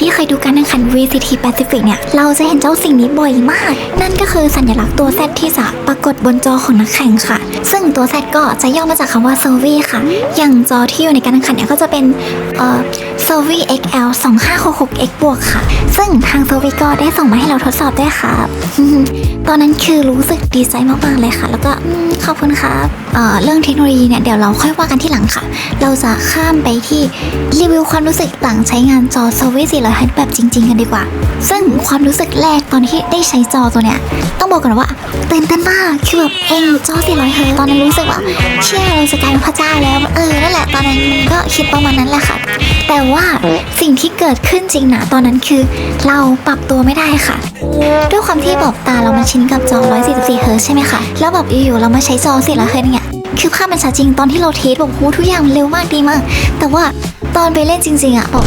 ที่เคยดูการแข่งขัน VCT Pacific เนี่ย เราจะเห็นเจ้าสิ่งนี้บ่อยมาก นั่นก็คือสัญลักษณ์ตัว Z ที่จะปรากฏบนจอของนักแข่งค่ะ ซึ่งตัว Z ก็จะย่อมาจากคำว่า Survey ค่ะ อย่างจอที่อยู่ในการแข่งขันเนี่ยก็จะเป็นเอ่อ Survey XL 2566X บวกค่ะ ซึ่งทาง Survey ก็ได้ส่งมาให้เราทดสอบด้วยค่ะตอนนั้นคือรู้สึกดีใจมากๆเลยค่ะ แล้วก็ขอบคุณครับเเรื่องเทคโนโลยีเนี่ยเดี๋ยวเราค่อยว่ากันที่หลังค่ะ เราจะข้ามไปที่รีวิวความรู้สึกหลังใช้งานจอ Survey 400 Hz แบบจริง ๆ กันดีกว่า ซึ่งความรู้สึกแรกตอนที่ได้ใช้จอตัวเนี้ยต้องบอกก่อนว่าตื่นเต้นมากคือแบบเองจอ400 Hz ตอนนั้นรู้สึกว่าเชื่อเราจะกลายเป็นพระเจ้าแล้ว เออนั่นแหละตอนนั้นก็คิดประมาณนั้นแหละค่ะ แต่ว่าสิ่งที่เกิดขึ้นจริงนะตอนนั้นคือ เราปรับตัวไม่ได้ค่ะ ด้วยความที่แบบตาเรามันชินกับจอ 144 เฮิร์ตใช่ไหมคะ แล้วแบบอยู่ๆเรามาใช้จอ400เฮิร์ตเนี่ยคือภาพมันชัดจริงตอนที่เราเทสแบบโหทุกอย่างมันเร็วมากดีมาก แต่ว่าตอนไปเล่นจริง ๆอะแบบ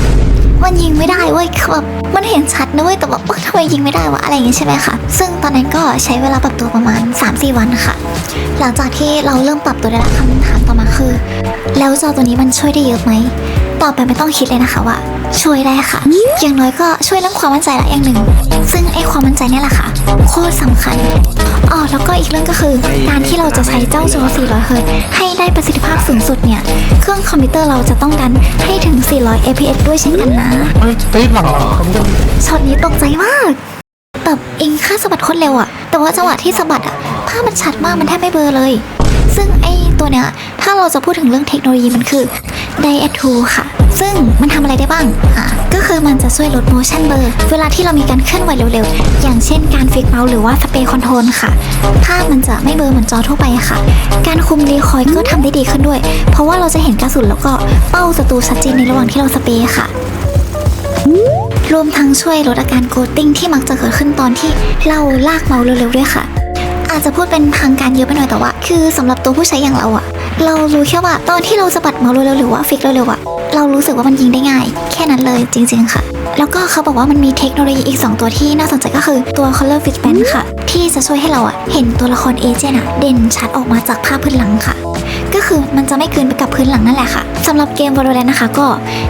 มันยิงไม่ได้เว้ยคือแบบมันเห็นชัดนะเว้ยแต่แบบทำไมยิงไม่ได้วะอะไรอย่างงี้ใช่ไหมคะซึ่งตอนนั้นก็ใช้เวลาปรับตัวประมาณ 3-4 วันค่ะ หลังจากที่เราเริ่มปรับตัวได้แล้วคำถามต่อมาคือ แล้วจอตัวนี้มันช่วยได้เยอะไหม ตอบไปไม่ต้องคิดเลยนะคะว่า ช่วยได้ค่ะ อย่างน้อยก็ช่วยเรื่องความมั่นใจละอย่างหนึ่ง ซึ่งไอ้ความมั่นใจเนี่ยแหละค่ะ โคตรสำคัญอ๋อแล้วก็อีกเรื่องก็คือ การที่เราจะใช้เจ้าจอ400เฮิร์ตซ์ให้ได้ประสิทธิภาพสูงสุดเนี่ย เครื่องคอมพิวเตอร์เราจะต้องดันให้ถึง 400 fps ด้วยเช่นกันนะเฮ้ยเฮ้ยหลังคอมพิวเตอร์ช็อตนี้ตกใจมาก แบบเองค่าสะบัดโคตรเร็วอะแต่ว่าจังหวะที่สะบัดอะภาพมันชัดมากมันแทบไม่เบลอเลย ซึ่งไอ้ตัวเนี้ยถ้าเราจะพูดถึงเรื่องเทคโนโลยีมันคือ d i a t 2ค่ะ ซึ่งมันทำอะไรได้บ้างอะก็คือมันจะช่วยลด motion blur เวลาที่เรามีการเคลื่อนไหวเร็วๆ อย่างเช่นการฟิกเมาส์หรือว่าสเปรย์คอนโทรลค่ะ ภาพมันจะไม่เบลอเหมือนจอทั่วไปค่ะ การคุมรีคอยก็ทำได้ดีขึ้นด้วย เพราะว่าเราจะเห็นกระสุนแล้วก็เป้าศัตรูชัดเจนในระหว่างที่เราสเปรย์ค่ะ รวมทั้งช่วยลดอาการโกตติ้งที่มักจะเกิดขึ้นตอนที่เราลากเมาเร็วๆด้วยค่ะ อาจจะพูดเป็นทางการเยอะไปหน่อยแต่ว่า คือสำหรับตัวผู้ใช้อย่างเราอะเรารู้แค่ว่าตอนที่เราสะบัดเมาเร็วๆหรือว่าฟิกเร็วๆอะเรารู้สึกว่ามันยิงได้ง่าย แค่นั้นเลยจริง ๆค่ะ แล้วก็เขาบอกว่ามันมีเทคโนโลยีอีก 2 ตัวที่น่าสนใจก็คือตัว Color Fit Band ค่ะ ที่จะช่วยให้เราอะเห็นตัวละครเอเจนต์อะเด่นชัดออกมาจากภาพพื้นหลังค่ะ ก็คือมันจะไม่เกินไปกับพื้นหลังนั่นแหละค่ะสำหรับเกม Valorant นะคะ ก็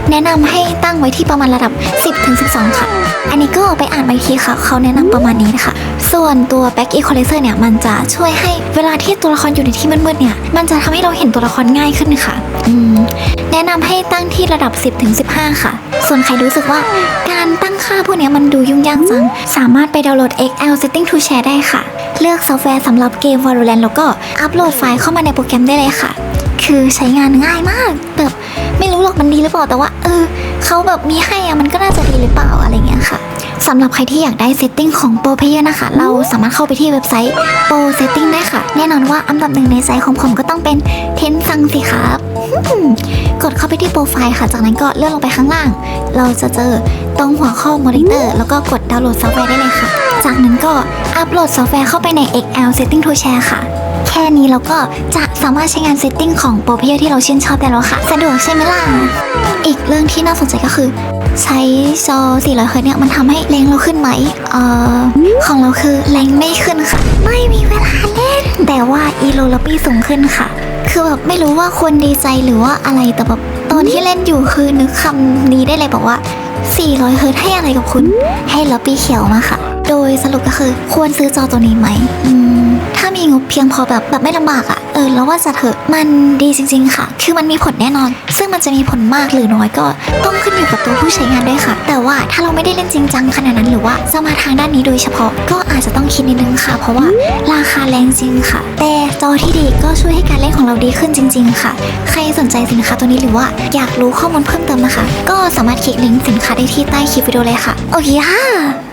แนะนำให้ตั้งไว้ที่ประมาณระดับ 10ถึง12 ค่ะ อันนี้ก็ไปอ่านมาอีกทีค่ะ เขาแนะนำประมาณนี้นะคะ ส่วนตัว Back Equalizer เนี่ยมันจะช่วยให้เวลาที่ตัวละครอยู่ในที่มืดๆเนี่ยมันจะทำให้เราเห็นตัวละครง่ายขึ้นค่ะ อืมแนะนำให้ตั้งที่ระดับ 10ถึง15 ค่ะ ส่วนใครรู้สึกว่าการตั้งค่าพวกนี้มันดูยุ่งยากจัง สามารถไปดาวน์โหลด XL Setting to Share ได้ค่ะ เลือกซอฟต์แวร์สำหรับเกม Valorant แล้วก็อัปโหลดไฟล์เข้ามาในโปรแกรมได้เลยค่ะ คือใช้งานง่ายมากแบบไม่รู้หรอกมันดีหรือเปล่าแต่ว่า เออเขาแบบมีให้อะมันก็น่าจะดีหรือเปล่าอะไรเงี้ยค่ะ สำหรับใครที่อยากได้เซตติ้งของโปรเพเยอร์นะคะ เราสามารถเข้าไปที่เว็บไซต์ Pro Setting ได้ค่ะ แน่นอนว่าอันดับหนึ่งในใจของผมก็ต้องเป็นเทนซังสิครับกดเข้าไปที่โปรไฟล์ค่ะ จากนั้นก็เลื่อนลงไปข้างล่าง เราจะเจอตรงหัวข้อมอนิเตอร์แล้วก็กดดาวน์โหลดซอฟต์แวร์ได้เลยค่ะ จากนั้นก็อัปโหลดซอฟต์แวร์เข้าไปใน XL Setting to Share ค่ะแค่นี้เราก็จะสามารถใช้งานเซตติ้งของโปรเพเยอร์ที่เราชื่นชอบได้แล้วค่ะ สะดวกใช่ไหมล่ะ อีกเรื่องที่น่าสนใจก็คือ ใช้จอ400เฮิร์ตเนี่ยมันทำให้แรงเราขึ้นไหมเอ่อของเราคือแรงไม่ขึ้นค่ะ ไม่มีเวลาเล่น แต่ว่าอีโลลปี้สูงขึ้นค่ะ คือแบบไม่รู้ว่าควรดีใจหรือว่าอะไรแต่แบบตอนที่เล่นอยู่คือนึกคำนี้ได้เลยบอกว่า400เฮิร์ตให้อะไรกับคุณ ให้ลอปี้เขียวมาค่ะ โดยสรุปก็คือควรซื้อจอตัวนี้ไหมอืมถ้ามีงบเพียงพอแบบแบบไม่ลำบากอะ่ะเออแล้วว่าจะเถอะมันดีจริง ๆ ค่ะ คือมันมีผลแน่นอน ซึ่งมันจะมีผลมากหรือน้อยก็ต้องขึ้นอยู่กับตัวผู้ใช้งานด้วยค่ะ แต่ว่าถ้าเราไม่ได้เล่นจริงจังขนาดนั้นหรือว่าจะมาทางด้านนี้โดยเฉพาะก็อาจจะต้องคิดนิดนึงค่ะ เพราะว่าราคาแรงจริงค่ะ แต่จอที่ดีก็ช่วยให้การเล่นของเราดีขึ้นจริง ๆ ค่ะ ใครสนใจสินค้าตัวนี้หรือว่าอยากรู้ข้อมูลเพิ่มเติมนะคะ ก็สามารถคลิกลิงก์สินค้าได้ที่ใต้คลิปวิดีโอเลยค่ะ โอเคค่ะ